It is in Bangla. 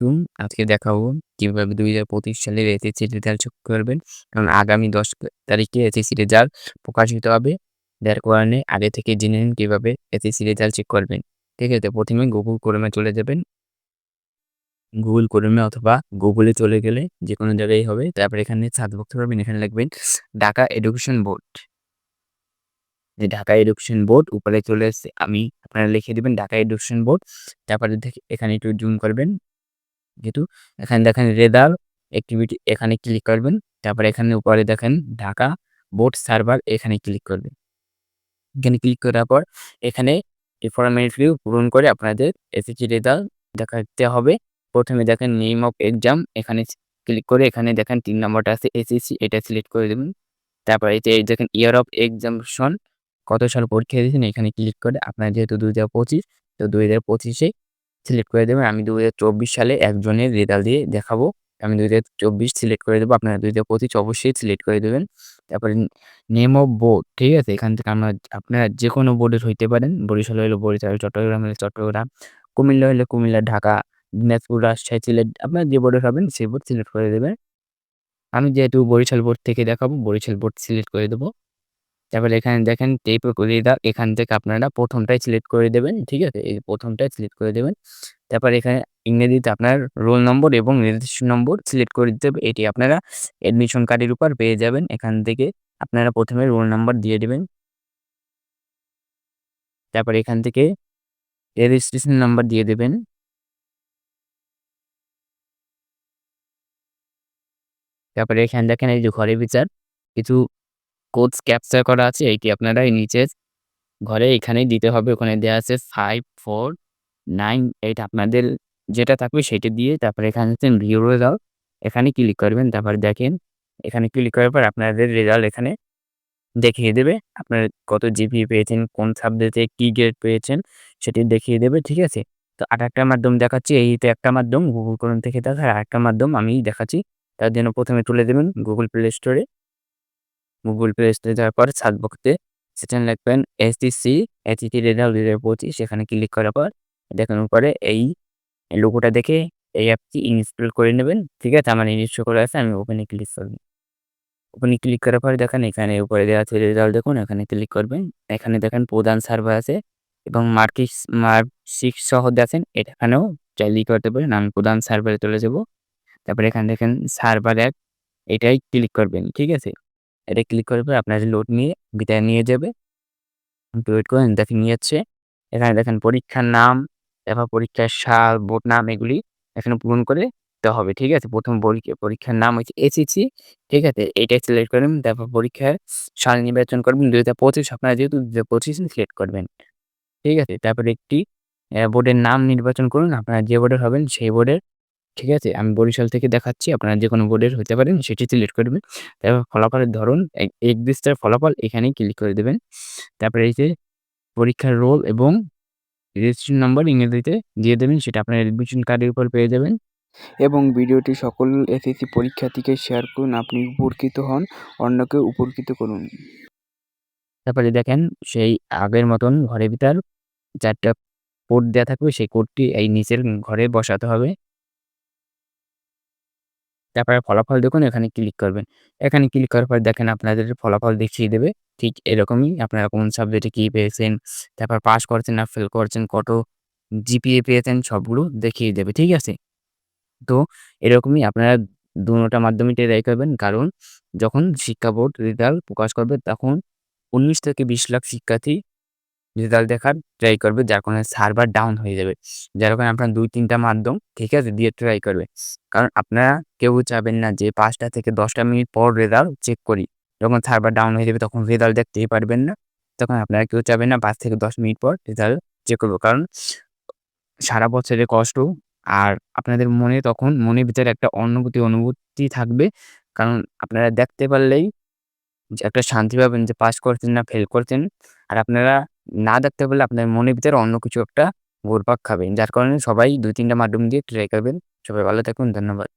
আলাইকুম। আজকে দেখাবো কীভাবে ২০২৫ সালের এসএসসি রেজাল্ট চেক করবেন। কারণ আগামী ১০ তারিখে এসএসসি রেজাল্ট প্রকাশিত হবে। যার কারণে আগে থেকে জেনে নিন কীভাবে এসএসসি রেজাল্ট চেক করবেন। ঠিক আছে? প্রথমে গুগল ক্রোমে চলে যাবেন। গুগল ক্রোমে অথবা গুগলে চলে গেলে যেকোনো জায়গায় হবে। তারপর এখানে সার্চ বক্সে পাবেন, এখানে লিখবেন ঢাকা এডুকেশন বোর্ড। যে ঢাকা এডুকেশন বোর্ড উপরে চলে এসছে। আমি আপনারা লিখে দিবেন ঢাকা এডুকেশন বোর্ড। তারপরে এখানে একটু জুম করবেন। যেহেতু এখানে দেখেন রেজাল্ট অ্যাক্টিভিটি এখানে ক্লিক করবেন। তারপরে এখানে উপরে দেখেন ঢাকা বোর্ড সার্ভার এখানে ক্লিক করবেন। এখানে ক্লিক করার পর এখানে এই পূরণ করে আপনাদের এসএসসি রেজাল্ট দেখাতে হবে। প্রথমে দেখেন নেম অফ এক্সাম এখানে ক্লিক করে এখানে দেখেন ৩ নাম্বারটা আছে এসএসসি এটা সিলেক্ট করে দেবেন। তারপরে এতে দেখেন ইয়ার অফ এক্সামিনেশন কত সাল পরীক্ষা দিয়েছেন এখানে ক্লিক করে আপনার যেহেতু ২০২৫ তো ২০২৫ এ সিলেক্ট করে দেবেন। আমি ২০২৪ সালে একজনের রেজাল্ট দিয়ে দেখাবো। আমি ২০২৪ সিলেক্ট করে দেবো। আপনারা ২০২৫ অবশ্যই সিলেক্ট করে দেবেন। তারপরে নেম অফ বোর্ড ঠিক আছে? এখান থেকে আমরা আপনারা যেকোনো বোর্ডের হইতে পারেন। বরিশাল হইলে বরিশাল, চট্টগ্রাম হলে চট্টগ্রাম, কুমিল্লা হইলে কুমিল্লা, ঢাকা, দিনাজপুর, রাজশাহী, সিলেট আপনারা যে বোর্ডের হবেন সেই বোর্ড সিলেক্ট করে দেবেন। আমি যেহেতু বরিশাল বোর্ড থেকে দেখাবো বরিশাল বোর্ড সিলেক্ট করে দেবো। তারপরে এখানে দেখেন টেপ রেজাল্ট এখান থেকে আপনারা প্রথমটাই সিলেক্ট করে দেবেন। ঠিক আছে? এই প্রথমটাই সিলেক্ট করে দেবেন। তারপর এখানে ইংরেজিতে আপনার রোল নম্বর এবং রেজিস্ট্রেশন নম্বর সিলেক্ট করে দিতে হবে। এটি আপনারা অ্যাডমিশন কার্ডের উপর পেয়ে যাবেন। এখান থেকে আপনারা প্রথমে রোল নাম্বার দিয়ে দেবেন তারপর এখান থেকে রেজিস্ট্রেশন নাম্বার দিয়ে দেবেন। তারপরে এখানে দেখেন এই যে ঘরে বিচার কিছু কোডস ক্যাপচার করা আছে এইটি আপনারা এই নিচে ঘরে এখানেই দিতে হবে। ওখানে দেওয়া আছে ফাইভ ফোর নাইন এইট আপনাদের যেটা থাকবে সেটা দিয়ে তারপরে এখানে হচ্ছে ভিউ রেজাল্ট এখানে ক্লিক করবেন, তারপর দেখেন, এখানে ক্লিক করার পর আপনাদের রেজাল্ট এখানে দেখিয়ে দেবে। আপনার কত জিপি পেয়েছেন, কোন সাবজেক্টে কি গ্রেড পেয়েছেন, সেটি দেখিয়ে দেবে, ঠিক আছে? তো আর একটা মাধ্যম দেখাচ্ছি, এই তো একটা মাধ্যম গুগল ক্রোম থেকে দেখার আর একটা মাধ্যম আমি দেখাচ্ছি। তার জন্য প্রথমে তুলে দেবেন গুগল প্লে স্টোরে গুগল প্লে স্টোরে যাওয়ার পর সার্চ বক্সে সেখানে লিখবেন এসটিসি এসটিসি রেজাল্ট দুই হাজার পঁচিশ। সেখানে ক্লিক করার পর দেখেন উপরে এই লোগোটা দেখে এই অ্যাপটি ইনস্টল করে নেবেন। ঠিক আছে? আমার ইনস্টল করে আছে, আমি ওপেনে ক্লিক করব। ওপেনে ক্লিক করার পরে দেখেন এখানে উপরে দেওয়া আছে রেজাল্ট দেখুন, এখানে ক্লিক করবেন। এখানে দেখেন প্রধান সার্ভার আছে এবং মার্কিস মার্কশিট সহ দেখেন এখানেও চাইলেই করতে পারেন। আমি প্রধান সার্ভারে চলে যাব। তারপরে এখানে দেখেন সার্ভার এক এটাই ক্লিক করবেন। ঠিক আছে? এটা ক্লিক করার পরে আপনার লোড নিয়ে, বিদায় নিয়ে যাবে। ওয়েট করেন, দেখেন নিয়ে যাচ্ছে। এখানে দেখেন পরীক্ষার নাম, তারপর পরীক্ষার সাল বোর্ড নাম, এগুলি এখানে পূরণ করে দিতে হবে, ঠিক আছে? প্রথম পরীক্ষা, পরীক্ষার নাম হচ্ছে এসিসি ঠিক আছে? এটাই সিলেক্ট করবেন তারপর পরীক্ষার সাল নির্বাচন করবেন। দু হাজার পঁচিশ, আপনারা যেহেতু দু হাজার পঁচিশ সিলেক্ট করবেন, ঠিক আছে? তারপরে একটি বোর্ডের নাম নির্বাচন করুন, আপনারা যে বোর্ডের হবেন, সেই বোর্ডের ঠিক আছে? আমি বরিশাল থেকে দেখাচ্ছি আপনারা যে কোনো বোর্ডের হতে পারেন সেটি সিলেক্ট করবেন তারপর ফলাফলের ধরন এক বিস্তার ফলাফল এখানেই ক্লিক করে দেবেন। তারপরে এই যে পরীক্ষার রোল এবং রেজিস্ট্রেশন নাম্বার ইংরেজিতে দিয়ে দেবেন সেটা আপনার এডমিশন কার্ডের উপর পেয়ে যাবেন। এবং ভিডিওটি সকল এসএসসি পরীক্ষার্থীকে শেয়ার করুন আপনি উপকৃত হন অন্যকে উপকৃত করুন। তারপরে দেখেন সেই আগের মতন ঘরের ভিতর চারটা কোড দেওয়া থাকবে সেই কোডটি এই নিচের ঘরে বসাতে হবে। তারপরে ফলাফল দেখুন, এখানে ক্লিক করবেন। এখানে ক্লিক করার পর দেখেন আপনাদের ফলাফল দেখিয়ে দেবে। ঠিক এরকমই আপনারা কোন সাবজেক্টে কী পেয়েছেন, তারপর পাস করছেন না ফেল করছেন, কত জিপিএ পেয়েছেন, সবগুলো দেখিয়ে দেবে। ঠিক আছে? তো এরকমই আপনারা দুটা মাধ্যমে ট্রাই করবেন। কারণ যখন শিক্ষা বোর্ড রেজাল্ট প্রকাশ করবে, তখন উনিশ থেকে বিশ লাখ শিক্ষার্থী রেজাল্ট দেখার ট্রাই করবে, যার কারণে সার্ভার ডাউন হয়ে যাবে। যার কারণে আপনার দুই, তিনটা মাধ্যম, ঠিক আছে, দিয়ে ট্রাই করবে। কারণ আপনারা কেউ চাবেন না যে পাঁচটা থেকে দশটা মিনিট পর রেজাল্ট চেক করি। যখন সার্ভার ডাউন হয়ে যাবে, তখন রেজাল্ট দেখতেই পারবেন না। তখন আপনারা কেউ চাবেন না পাঁচ থেকে দশ মিনিট পর রেজাল্ট চেক করব। কারণ সারা বছরের কষ্ট আর আপনাদের মনে তখন মনের ভিতরে একটা অনুভূতি অনুভূতি থাকবে। কারণ আপনারা দেখতে পারলেই একটা শান্তি পাবেন যে পাস করছেন না ফেল করছেন আর আপনারা না দেখতে পারলে আপনার মনের ভিতরে অন্য কিছু একটা ঘুরপাক খাবেন। যার কারণে সবাই দুই তিনটা মাধ্যম দিয়ে ট্রাই করবেন। সবাই ভালো থাকুন, ধন্যবাদ।